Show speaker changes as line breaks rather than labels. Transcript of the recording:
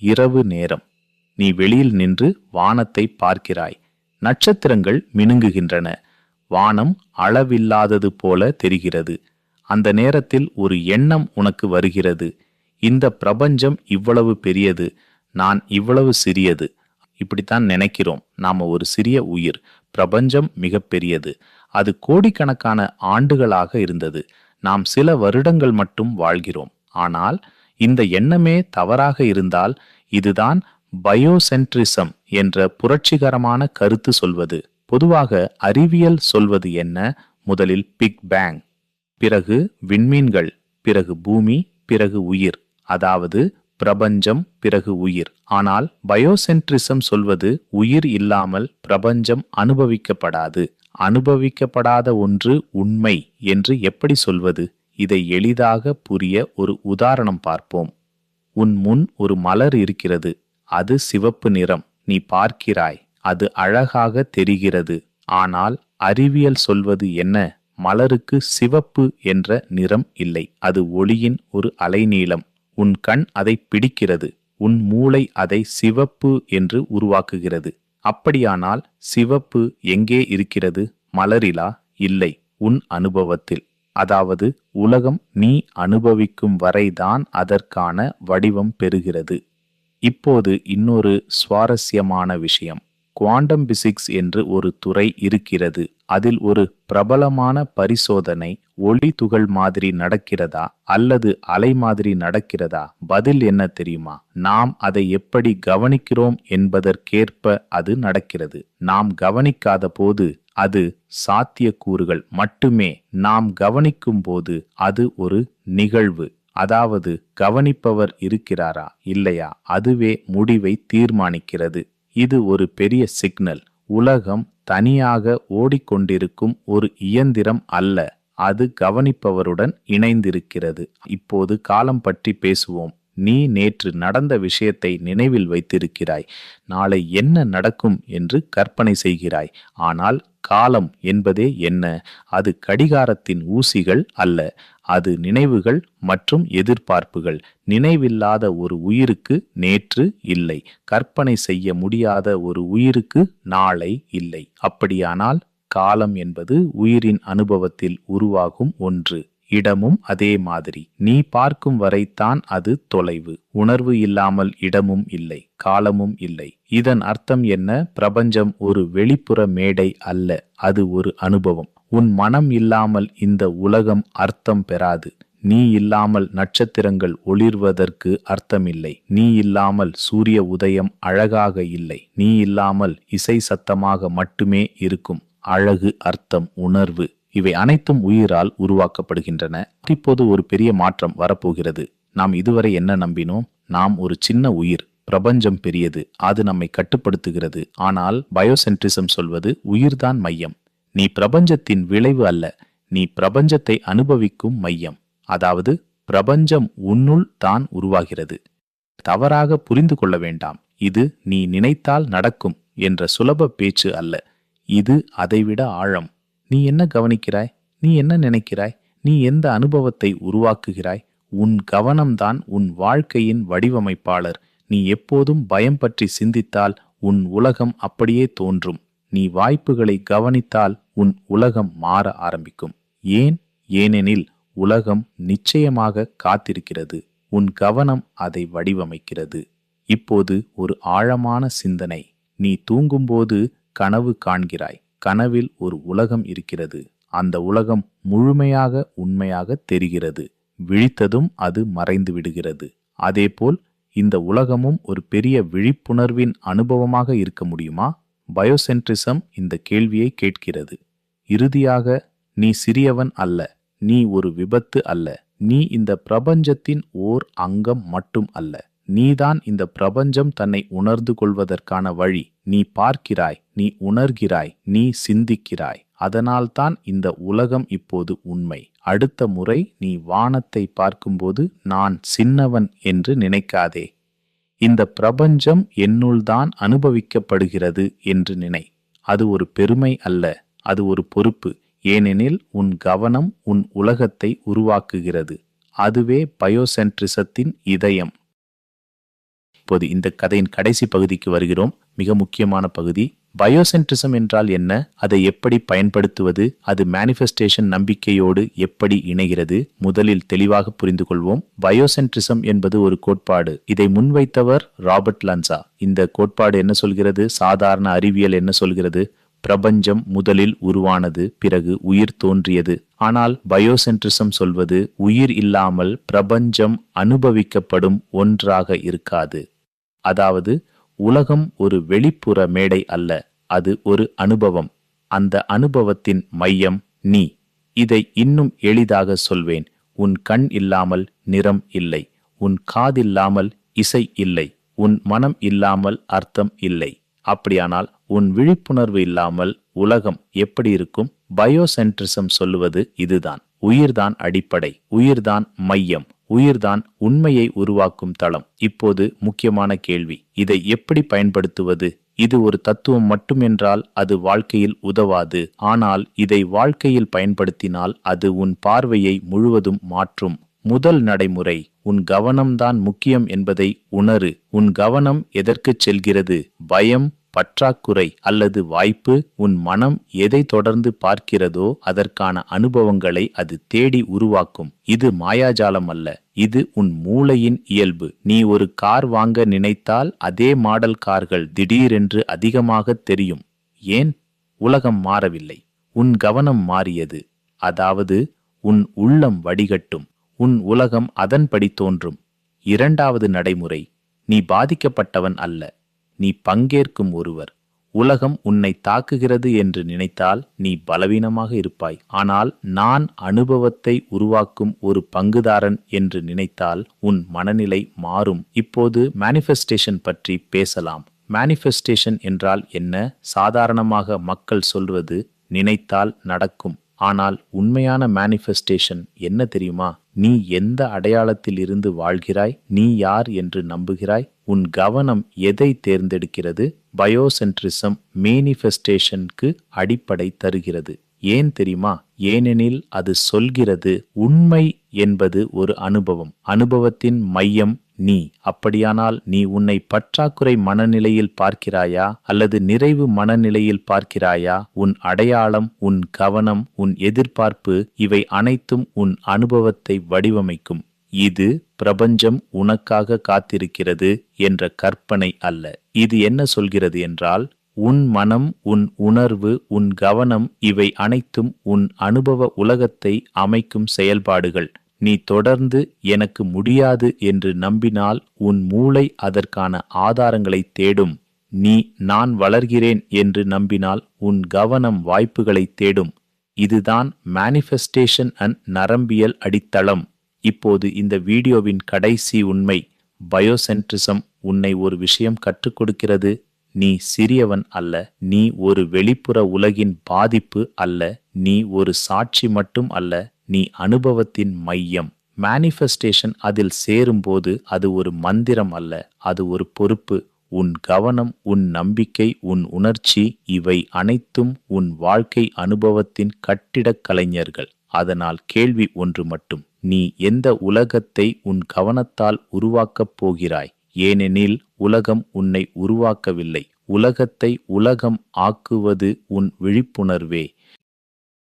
இரவு நேரம். நீ வெளியில் நின்று வானத்தை பார்க்கிறாய். நட்சத்திரங்கள் மினுங்குகின்றன. வானம் அளவில்லாதது போல தெரிகிறது. அந்த நேரத்தில் ஒரு எண்ணம் உனக்கு வருகிறது. இந்த பிரபஞ்சம் இவ்வளவு பெரியது. நான் இவ்வளவு சிறியது. இப்படித்தான் நினைக்கிறோம். நாம ஒரு சிறிய உயிர். பிரபஞ்சம் மிகப்பெரியது அது கோடிக்கணக்கான ஆண்டுகளாக இருந்தது. நாம் சில வருடங்கள் மட்டும் வாழ்கிறோம். ஆனால் இந்த எண்ணமே தவறாக இருந்தால் இதுதான் பயோசென்ட்ரிசம் என்ற புரட்சிகரமான கருத்து சொல்வது. பொதுவாக அறிவியல் சொல்வது என்ன? முதலில் பிக் பேங். பிறகு விண்மீன்கள் பிறகு பூமி பிறகு உயிர். அதாவது பிரபஞ்சம் பிறகு உயிர். ஆனால் பயோசென்ட்ரிசம் சொல்வது உயிர் இல்லாமல் பிரபஞ்சம் அனுபவிக்கப்படாது. அனுபவிக்கப்படாத ஒன்று உண்மை என்று எப்படி சொல்வது? இதை எளிதாக புரிய ஒரு உதாரணம் பார்ப்போம். உன் முன் ஒரு மலர் இருக்கிறது. அது சிவப்பு நிறம். நீ பார்க்கிறாய். அது அழகாக தெரிகிறது. ஆனால் அறிவியல் சொல்வது என்ன? மலருக்கு சிவப்பு என்ற நிறம் இல்லை. அது ஒளியின் ஒரு அலைநீளம். உன் கண் அதை பிடிக்கிறது. உன் மூளை அதை சிவப்பு என்று உருவாக்குகிறது. அப்படியானால் சிவப்பு எங்கே இருக்கிறது? மலரிலா? இல்லை. உன் அனுபவத்தில். அதாவது உலகம் நீ அனுபவிக்கும் வரைதான் அதற்கான வடிவம் பெறுகிறது. இப்போது இன்னொரு சுவாரஸ்யமான விஷயம். குவாண்டம் பிசிக்ஸ் என்று ஒரு துறை இருக்கிறது. அதில் ஒரு பிரபலமான பரிசோதனை ஒளி துகள் மாதிரி நடக்கிறதா அல்லது அலை மாதிரி நடக்கிறதா? பதில் என்ன தெரியுமா? நாம் அதை எப்படி கவனிக்கிறோம் என்பதற்கேற்ப அது நடக்கிறது. நாம் கவனிக்காத போது அது சாத்தியக்கூறுகள். மட்டுமே நாம் கவனிக்கும் போது அது ஒரு நிகழ்வு. அதாவது கவனிப்பவர் இருக்கிறாரா இல்லையா? அதுவே முடிவை தீர்மானிக்கிறது. இது ஒரு பெரிய சிக்னல். உலகம் தனியாக ஓடிக்கொண்டிருக்கும் ஒரு இயந்திரம் அல்ல. அது கவனிப்பவருடன் இணைந்திருக்கிறது. இப்போது காலம் பற்றி பேசுவோம். நீ நேற்று நடந்த விஷயத்தை நினைவில் வைத்திருக்கிறாய். நாளை என்ன நடக்கும் என்று கற்பனை செய்கிறாய். ஆனால் காலம் என்பதே என்ன? அது கடிகாரத்தின் ஊசிகள் அல்ல. அது நினைவுகள் மற்றும் எதிர்பார்ப்புகள். நினைவில்லாத ஒரு உயிருக்கு நேற்று இல்லை. கற்பனை செய்ய முடியாத ஒரு உயிருக்கு நாளை இல்லை. அப்படியானால் காலம் என்பது உயிரின் அனுபவத்தில் உருவாகும் ஒன்று. இடமும் அதே மாதிரி. நீ பார்க்கும் வரைத்தான் அது தொலைவு. உணர்வு இல்லாமல் இடமும் இல்லை காலமும் இல்லை. இதன் அர்த்தம் என்ன? பிரபஞ்சம் ஒரு வெளிப்புற மேடை அல்ல அது ஒரு அனுபவம். உன் மனம் இல்லாமல் இந்த உலகம் அர்த்தம் பெறாது. நீ இல்லாமல் நட்சத்திரங்கள் ஒளிர்வதற்கு அர்த்தமில்லை. நீ இல்லாமல் சூரிய உதயம் அழகாக இல்லை. நீ இல்லாமல் இசை சத்தமாக மட்டுமே இருக்கும். அழகு அர்த்தம் உணர்வு. இவை அனைத்தும் உயிரால் உருவாக்கப்படுகின்றன. இப்போது ஒரு பெரிய மாற்றம் வரப்போகிறது. நாம் இதுவரை என்ன நம்பினோம்? நாம் ஒரு சின்ன உயிர் பிரபஞ்சம் பெரியது அது நம்மை கட்டுப்படுத்துகிறது. ஆனால் பயோசென்ட்ரிசம் சொல்வது உயிர்தான் மையம். நீ பிரபஞ்சத்தின் விளைவு அல்ல நீ பிரபஞ்சத்தை அனுபவிக்கும் மையம். அதாவது பிரபஞ்சம் உன்னுள் தான் உருவாகிறது. தவறாக புரிந்து கொள்ள வேண்டாம். இது நீ நினைத்தால் நடக்கும் என்ற சுலப பேச்சு அல்ல. இது அதைவிட ஆழம். நீ என்ன கவனிக்கிறாய்? நீ என்ன நினைக்கிறாய்? நீ எந்த அனுபவத்தை உருவாக்குகிறாய்? உன் கவனம்தான் உன் வாழ்க்கையின் வடிவமைப்பாளர். நீ எப்போதும் பயம் பற்றி சிந்தித்தால் உன் உலகம் அப்படியே தோன்றும். நீ வாய்ப்புகளை கவனித்தால் உன் உலகம் மாற ஆரம்பிக்கும். ஏன்? ஏனெனில் உலகம் நிச்சயமாக காத்திருக்கிறது. உன் கவனம் அதை வடிவமைக்கிறது. இப்போது ஒரு ஆழமான சிந்தனை. நீ தூங்கும்போது கனவு காண்கிறாய். கனவில் ஒரு உலகம் இருக்கிறது. அந்த உலகம் முழுமையாக உண்மையாக தெரிகிறது. விழித்ததும் அது மறைந்து விடுகிறது. அதேபோல் இந்த உலகமும் ஒரு பெரிய விழிப்புணர்வின் அனுபவமாக இருக்க முடியுமா? பயோசென்ட்ரிசம் இந்த கேள்வியை கேட்கிறது. இறுதியாக நீ சிறியவன் அல்ல நீ ஒரு விபத்து அல்ல நீ இந்த பிரபஞ்சத்தின் ஓர் அங்கம் மட்டும் அல்ல. நீதான் இந்த பிரபஞ்சம் தன்னை உணர்ந்து கொள்வதற்கான வழி. நீ பார்க்கிறாய் நீ உணர்கிறாய் நீ சிந்திக்கிறாய். அதனால்தான் இந்த உலகம் இப்போது உண்மை. அடுத்த முறை நீ வானத்தை பார்க்கும்போது நான் சின்னவன் என்று நினைக்காதே. இந்த பிரபஞ்சம் என்னுள்தான் அனுபவிக்கப்படுகிறது என்று நினை. அது ஒரு பெருமை அல்ல அது ஒரு பொறுப்பு. ஏனெனில் உன் கவனம் உன் உலகத்தை உருவாக்குகிறது. அதுவே பயோசென்ட்ரிசத்தின் இதயம். இப்போது இந்த கதையின் கடைசி பகுதிக்கு வருகிறோம். மிக முக்கியமான பகுதி. பயோசென்ட்ரிசம் என்றால் என்ன? அதை எப்படி பயன்படுத்துவது? அது மேனிஃபெஸ்டேஷன் நம்பிக்கையோடு எப்படி இணைகிறது? முதலில் தெளிவாக புரிந்து கொள்வோம். பயோசென்ட்ரிசம் என்பது ஒரு கோட்பாடு. இதை முன்வைத்தவர் ராபர்ட் லன்சா இந்த கோட்பாடு என்ன சொல்கிறது? சாதாரண அறிவியல் என்ன சொல்கிறது? பிரபஞ்சம் முதலில் உருவானது பிறகு உயிர் தோன்றியது. ஆனால் பயோசென்ட்ரிசம் சொல்வது உயிர் இல்லாமல் பிரபஞ்சம் அனுபவிக்கப்படும் ஒன்றாக இருக்காது. அதாவது உலகம் ஒரு வெளிப்புற மேடை அல்ல அது ஒரு அனுபவம். அந்த அனுபவத்தின் மையம் நீ. இதை இன்னும் எளிதாக சொல்வேன். உன் கண் இல்லாமல் நிறம் இல்லை. உன் காதில்லாமல் இசை இல்லை. உன் மனம் இல்லாமல் அர்த்தம் இல்லை. அப்படியானால் உன் விழிப்புணர்வு இல்லாமல் உலகம் எப்படி இருக்கும்? பயோசென்ட்ரிசம் சொல்லுவது இதுதான். உயிர்தான் அடிப்படை. உயிர்தான் மையம். உயிர்தான் உண்மையை உருவாக்கும் தளம். இப்போது முக்கியமான கேள்வி இதை எப்படி பயன்படுத்துவது? இது ஒரு தத்துவம் மட்டுமென்றால் அது வாழ்க்கையில் உதவாது. ஆனால் இதை வாழ்க்கையில் பயன்படுத்தினால் அது உன் பார்வையை முழுவதும் மாற்றும். முதல் நடைமுறை உன் கவனம்தான் முக்கியம் என்பதை உணரு. உன் கவனம் எதற்குச் செல்கிறது? பயம் பற்றாக்குறை அல்லது வாய்ப்பு உன் மனம் எதை தொடர்ந்து பார்க்கிறதோ அதற்கான அனுபவங்களை அது தேடி உருவாக்கும். இது மாயாஜாலம் அல்ல. இது உன் மூளையின் இயல்பு. நீ ஒரு கார் வாங்க நினைத்தால் அதே மாடல் கார்கள் திடீரென்று அதிகமாக தெரியும். ஏன்? உலகம் மாறவில்லை. உன் கவனம் மாறியது. அதாவது உன் உள்ளம் வடிகட்டும். உன் உலகம் அதன்படி தோன்றும். இரண்டாவது நடைமுறை நீ பாதிக்கப்பட்டவன் அல்ல. நீ பங்கேற்கும் ஒருவர். உலகம் உன்னை தாக்குகிறது என்று நினைத்தால் நீ பலவீனமாக இருப்பாய். ஆனால் நான் அனுபவத்தை உருவாக்கும் ஒரு பங்குதாரன் என்று நினைத்தால் உன் மனநிலை மாறும். இப்போது மேனிஃபெஸ்டேஷன் பற்றி பேசலாம். மேனிஃபெஸ்டேஷன் என்றால் என்ன? சாதாரணமாக மக்கள் சொல்வது நினைத்தால் நடக்கும். ஆனால் உண்மையான மேனிஃபெஸ்டேஷன் என்ன தெரியுமா? நீ எந்த அடையாளத்தில் இருந்து வாழ்கிறாய்? நீ யார் என்று நம்புகிறாய்? உன் கவனம் எதை தேர்ந்தெடுக்கிறது? பயோசென்ட்ரிசம் மேனிஃபெஸ்டேஷனுக்கு அடிப்படை தருகிறது. ஏன் தெரியுமா? ஏனெனில் அது சொல்கிறது உண்மை என்பது ஒரு அனுபவம். அனுபவத்தின் மையம் நீ அப்படியானால் நீ உன்னை பற்றாக்குறை மனநிலையில் பார்க்கிறாயா அல்லது நிறைவு மனநிலையில் பார்க்கிறாயா? உன் அடையாளம் உன் கவனம் உன் எதிர்பார்ப்பு இவை அனைத்தும் உன் அனுபவத்தை வடிவமைக்கும். இது பிரபஞ்சம் உனக்காக காத்திருக்கிறது என்ற கற்பனை அல்ல. இது என்ன சொல்கிறது என்றால் உன் மனம் உன் உணர்வு உன் கவனம் இவை அனைத்தும் உன் அனுபவ உலகத்தை அமைக்கும் செயல்பாடுகள். நீ தொடர்ந்து எனக்கு முடியாது என்று நம்பினால் உன் மூளை அதற்கான ஆதாரங்களை தேடும். நீ நான் வளர்கிறேன் என்று நம்பினால் உன் கவனம் வாய்ப்புகளை தேடும். இதுதான் மேனிஃபெஸ்டேஷன் அண்ட் நரம்பியல் அடித்தளம். இப்போது இந்த வீடியோவின் கடைசி உண்மை. பயோசென்ட்ரிசம் உன்னை ஒரு விஷயம் கற்றுக் கொடுக்கிறது. நீ சிறியவன் அல்ல நீ ஒரு வெளிப்புற உலகின் பாதிப்பு அல்ல நீ ஒரு சாட்சி மட்டும் அல்ல நீ அனுபவத்தின் மையம். மேனிஃபெஸ்டேஷன் அதில் சேரும்போது அது ஒரு மந்திரம் அல்ல அது ஒரு பொறுப்பு. உன் கவனம் உன் நம்பிக்கை உன் உணர்ச்சி இவை அனைத்தும் உன் வாழ்க்கை அனுபவத்தின் கட்டிடக் கலைஞர்கள். அதனால் கேள்வி ஒன்று மட்டும் நீ எந்த உலகத்தை உன் கவனத்தால் உருவாக்கப் போகிறாய்? ஏனெனில் உலகம் உன்னை உருவாக்கவில்லை. உலகத்தை உலகம் ஆக்குவது உன் விழிப்புணர்வே.